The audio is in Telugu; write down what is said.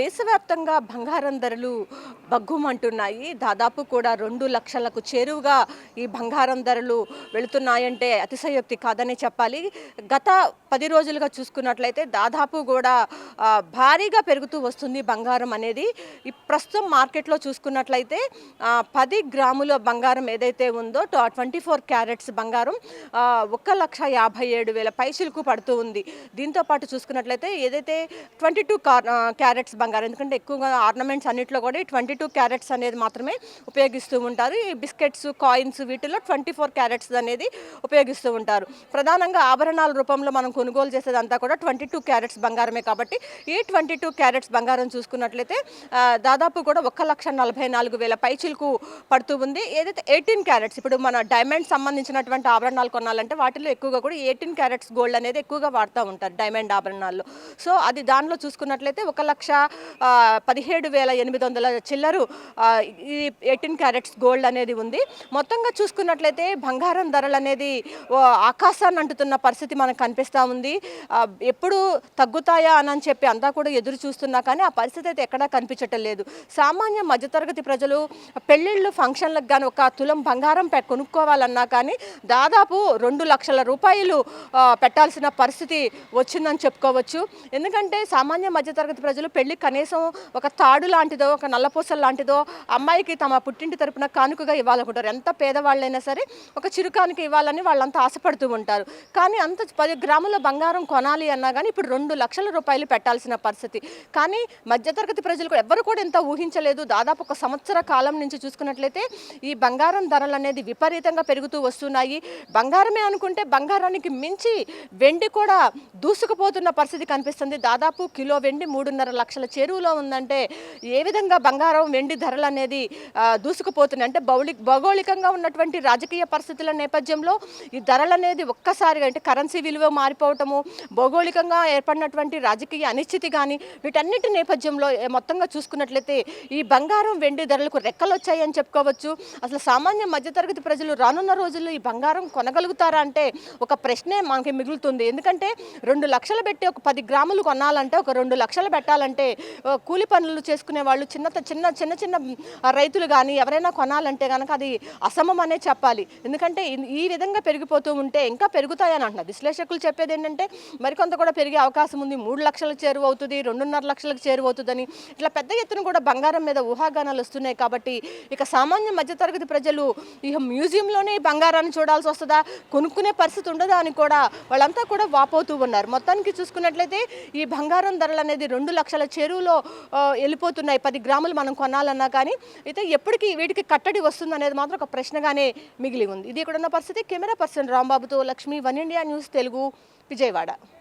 దేశవ్యాప్తంగా బంగారం ధరలు బగ్గుమంటున్నాయి దాదాపు కూడా రెండు లక్షలకు చేరువుగా ఈ బంగారం ధరలు వెళుతున్నాయంటే అతిశయోక్తి కాదనే చెప్పాలి. గత పది రోజులుగా చూసుకున్నట్లయితే దాదాపు కూడా భారీగా పెరుగుతూ వస్తుంది బంగారం అనేది. ఈ ప్రస్తుతం మార్కెట్లో చూసుకున్నట్లయితే పది గ్రాముల బంగారం ఏదైతే ఉందో ట్వంటీ ఫోర్ క్యారెట్స్ బంగారం ఒక ఒక్క లక్ష యాభై ఏడు వేల పైసలకు పడుతూ ఉంది. దీంతో పాటు చూసుకున్నట్లయితే ఏదైతే ట్వంటీ టూ క్యారెట్స్ బంగారం. ఎందుకంటే ఎక్కువగా ఆర్నమెంట్స్ అన్నింటిలో కూడా ట్వంటీ టూ క్యారెట్స్ అనేది మాత్రమే ఉపయోగిస్తూ ఉంటారు. ఈ బిస్కెట్స్ కాయిన్స్ వీటిలో ట్వంటీ ఫోర్ క్యారెట్స్ అనేది ఉపయోగిస్తూ ఉంటారు. ప్రధానంగా ఆభరణాల రూపంలో మనం కొనుగోలు చేసేదంతా కూడా ట్వంటీ టూ క్యారెట్స్ బంగారమే కాబట్టి ఈ ట్వంటీ టూ క్యారెట్స్ బంగారం చూసుకున్నట్లయితే దాదాపు కూడా ఒక లక్ష నలభై నాలుగు వేల పైచిలకు పడుతూ ఉంది. ఏదైతే ఎయిటీన్ క్యారెట్స్ ఇప్పుడు మన డైమండ్ సంబంధించినటువంటి ఆభరణాలు కొనాలంటే వాటిలో ఎక్కువగా కూడా ఎయిటీన్ క్యారెట్స్ గోల్డ్ అనేది ఎక్కువగా వాడుతూ ఉంటారు డైమండ్ ఆభరణాల్లో. సో అది దానిలో చూసుకున్నట్లయితే ఒక లక్ష పదిహేడు వేల ఎనిమిది వందల చిల్లరు ఈ ఎయిటీన్ క్యారెట్స్ గోల్డ్ అనేది ఉంది. మొత్తంగా చూసుకున్నట్లయితే బంగారం ధరలు అనేది ఆకాశాన్ని అంటుతున్న పరిస్థితి మనకు కనిపిస్తూ ఉంది. ఎప్పుడు తగ్గుతాయా అని చెప్పి అంతా కూడా ఎదురు చూస్తున్నా కానీ ఆ పరిస్థితి అయితే ఎక్కడా కనిపించటం లేదు. సామాన్య మధ్యతరగతి ప్రజలు పెళ్ళిళ్ళు ఫంక్షన్లకు కానీ ఒక తులం బంగారం కొనుక్కోవాలన్నా కానీ దాదాపు రెండు లక్షల రూపాయలు పెట్టాల్సిన పరిస్థితి వచ్చిందని చెప్పుకోవచ్చు. ఎందుకంటే సామాన్య మధ్యతరగతి ప్రజలు పెళ్ళి కనీసం ఒక తాడు లాంటిదో ఒక నల్లపూసలు లాంటిదో అమ్మాయికి తమ పుట్టింటి తరపున కానుకగా ఇవ్వాలనుకుంటారు. ఎంత పేదవాళ్ళైనా సరే ఒక చిరుకానుక ఇవ్వాలని వాళ్ళంతా ఆశపడుతూ ఉంటారు. కానీ అంత పది గ్రాముల బంగారం కొనాలి అన్నా కానీ ఇప్పుడు రెండు లక్షల రూపాయలు పెట్టాల్సిన పరిస్థితి. కానీ మధ్యతరగతి ప్రజలు కూడా ఎవ్వరు కూడా ఇంత ఊహించలేదు. దాదాపు ఒక సంవత్సర కాలం నుంచి చూసుకున్నట్లయితే ఈ బంగారం ధరలు అనేది విపరీతంగా పెరుగుతూ వస్తున్నాయి. బంగారమే అనుకుంటే బంగారానికి మించి వెండి కూడా దూసుకుపోతున్న పరిస్థితి కనిపిస్తుంది. దాదాపు కిలో వెండి మూడున్నర లక్షల చెరువులో ఉందంటే ఏ విధంగా బంగారం వెండి ధరలు అనేది దూసుకుపోతున్నాయి? అంటే భౌలి భౌగోళికంగా ఉన్నటువంటి రాజకీయ పరిస్థితుల నేపథ్యంలో ఈ ధరలు అనేది ఒక్కసారిగా అంటే కరెన్సీ విలువ మారిపోవటము భౌగోళికంగా ఏర్పడినటువంటి రాజకీయ అనిశ్చితి కానీ వీటన్నిటి నేపథ్యంలో మొత్తంగా చూసుకున్నట్లయితే ఈ బంగారం వెండి ధరలకు రెక్కలు వచ్చాయని చెప్పుకోవచ్చు. అసలు సామాన్య మధ్యతరగతి ప్రజలు రానున్న రోజుల్లో ఈ బంగారం కొనగలుగుతారా అంటే ఒక ప్రశ్నే మనకి మిగులుతుంది. ఎందుకంటే రెండు లక్షలు పెట్టి ఒక పది గ్రాములు కొనాలంటే ఒక రెండు లక్షలు పెట్టాలంటే కూలి పనులు చేసుకునే వాళ్ళు చిన్న చిన్న చిన్న చిన్న రైతులు కానీ ఎవరైనా కొనాలంటే కనుక అది అసమం అనే చెప్పాలి. ఎందుకంటే ఈ- విధంగా పెరిగిపోతూ ఉంటే ఇంకా పెరుగుతాయని అంటున్నారు. విశ్లేషకులు చెప్పేది ఏంటంటే మరికొంత కూడా పెరిగే అవకాశం ఉంది. మూడు లక్షలకు చేరువవుతుంది రెండున్నర లక్షలకు చేరువవుతుందని ఇట్లా పెద్ద ఎత్తున కూడా బంగారం మీద ఊహాగానాలు వస్తున్నాయి కాబట్టి ఇక సామాన్య మధ్యతరగతి ప్రజలు ఇక మ్యూజియంలోనే బంగారాన్ని చూడాల్సి వస్తుందా? కొనుక్కునే పరిస్థితి ఉండదా అని కూడా వాళ్ళంతా కూడా వాపోతూ ఉన్నారు. మొత్తానికి చూసుకున్నట్లయితే ఈ బంగారం ధరలు అనేది రెండు లక్షల చెరువులో వెళ్ళిపోతున్నాయి. పది గ్రాములు మనం కొనాలన్నా కానీ అయితే ఎప్పటికీ వీటికి కట్టడి వస్తుంది అనేది మాత్రం ఒక ప్రశ్నగానే మిగిలి ఉంది. ఇది ఇక్కడ ఉన్న పరిస్థితి? Camera person రాంబాబుతో Lakshmi one India news Telugu Vijayawada.